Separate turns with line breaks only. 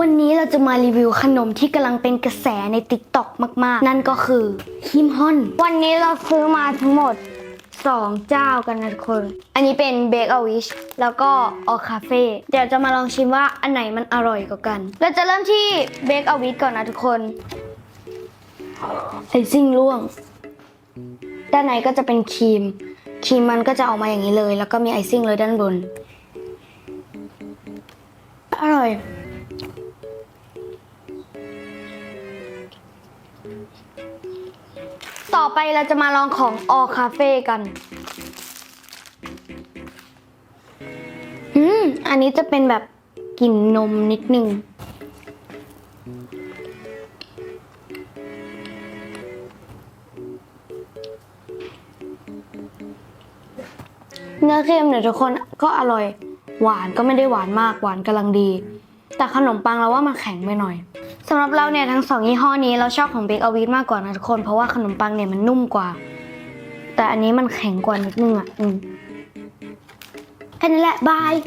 วันนี้เราจะมารีวิวขนมที่กำลังเป็นกระแสใน t ิ k t o k มาก ๆ นั่นก็คือคิมฮอน วันนี้เราซื้อมาทั้งหมด 2 เจ้ากันนะทุกคน อันนี้เป็นเบ k ก w วิชแล้วก็ออคาเฟ่เดี๋ยวจะมาลองชิมว่าอันไหนมันอร่อยกว่ากัน เราจะเริ่มที่เบ k ก w วิชก่อนนะทุกคนไอซิ่งร่วง ด้านในก็จะเป็นครีม ครีมมันก็จะออกมาอย่างนี้เลย แล้วก็มีไอซิ่งเลยด้านบน อร่อย ต่อไปเราจะมาลองของออคาเฟ่กัน อืม อันนี้จะเป็นแบบกลิ่นนมนิดนึง เนื้อเค็มเนี่ยทุกคนก็อร่อย หวานก็ไม่ได้หวานมาก หวานกำลังดี แต่ขนมปังเราว่ามันแข็งไปหน่อย สำหรับเราเนี่ยทั้งสองยี่ห้อนี้เราชอบของเบเกอวีทมากกว่านะทุกคน เพราะว่าขนมปังเนี่ยมันนุ่มกว่า แต่อันนี้มันแข็งกว่านิดนึงอะอืมแค่นี้แหละบาย